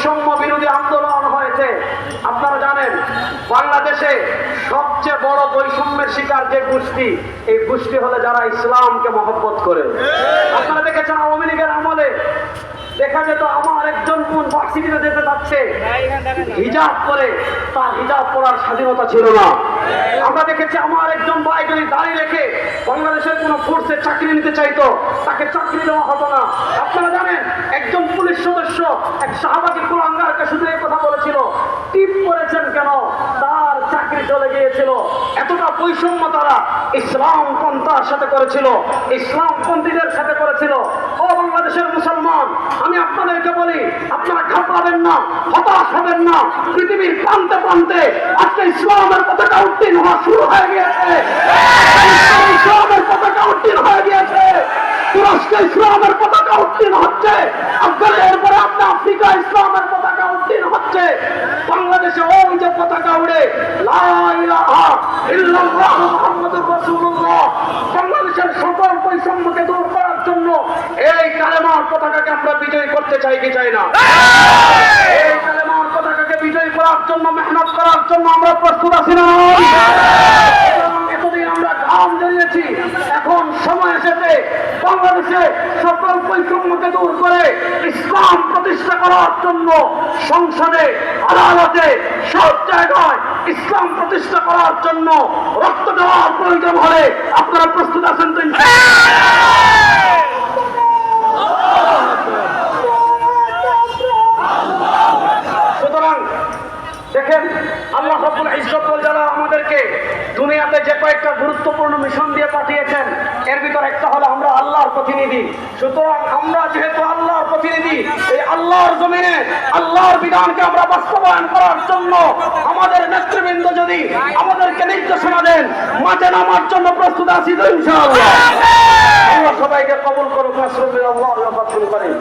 বৈষম্য বিরোধী আন্দোলন হয়েছে। আপনারা জানেন, বাংলাদেশে সবচেয়ে বড় বৈষম্যের শিকার যে গোষ্ঠী, এই গোষ্ঠী হলে যারা ইসলামকে মহব্বত করে। আপনারা দেখেছেন আওয়ামী লীগের আমলে দেখা যেত আমার একজন বোন ভার্সিটিতে যেতে যাচ্ছে? হিজাব পরে তার হিজাব পরার স্বাধীনতা ছিল না। আমরা দেখেছি আমার একজন ভাই যদি দাঁড়িয়ে রেখে বাংলাদেশের কোন ফোর্সে চাকরি নিতে চাইতো তাকে চাকরি দেওয়া হতো না। আপনারা জানেন একজন পুলিশ সদস্য এক শাহবাগী কুলাঙ্গারকে শুধু এই কথা বলেছিল টিপ করেছেন কেন? তার চাকরি চলে গিয়েছিল। এতটা বৈষম্য তারা ইসলাম পন্থার সাথে করেছিল ইসলাম পন্থীদের সাথে করেছিল। ও আপনারা ঘাবড়াবেন না, হতাশ হবেন না। পৃথিবীর প্রান্তে প্রান্তে আজকে ইসলামের পতাকা উত্তীর্ণ হওয়া শুরু হয়ে গিয়েছে। ইসলামের পতাকা উত্তীর্ণ হয়ে গিয়েছে। তুরস্কে ইসলামের পতাকা উত্তীর্ণ হচ্ছে। আফগানের এরপরে আপনি আফ্রিকা ইসলামের পতাকা উত্তীর্ণ হচ্ছে। বাংলাদেশে ওই যে পতাকা উড়ে, লা ইলাহা ইল্লাল্লাহ মুহাম্মাদুর রাসূলুল্লাহ বাংলাদেশের সকল বৈষম্যকে দূর করার জন্য এই কালেমার পতাকাকে আমরা বিজয়ী করতে চাই কি চাই না? এই! কালেমার পতাকাকে বিজয়ী করার জন্য মেহনত করার জন্য আমরা প্রস্তুত আছি না? এতদিন আমরা ঘাম জড়িয়েছি। এখন সময় এসেছে বাংলাদেশে সকল বৈষম্যকে দূর করে ইসলাম প্রতিষ্ঠা করার জন্য সংসদে আদালতে সব জায়গায় ইসলাম প্রতিষ্ঠা করার জন্য রক্ত দেওয়ার প্রয়োজন হলে আপনারা প্রস্তুত আছেন তো জালাল আমাদেরকে দুনিয়াতে যে কয়েকটা গুরুত্বপূর্ণ মিশন দিয়ে পাঠিয়েছেন এর ভিতর একটা হলো আমরা আল্লাহর প্রতিনিধি। সুতরাং আমরা যেহেতু আল্লাহর প্রতিনিধি এই আল্লাহর জমিনে আল্লাহর বিধানকে আমরা বাস্তবায়ন করার জন্য আমাদের নেতৃবৃন্দ যদি আমাদেরকে নির্দেশনা দেন মাঠে নামার জন্য প্রস্তুত আছি তো ইনশাআল্লাহ। আল্লাহ! সবাইকে কবুল করুক নাসরুল্লাহ আল্লাহ করেন।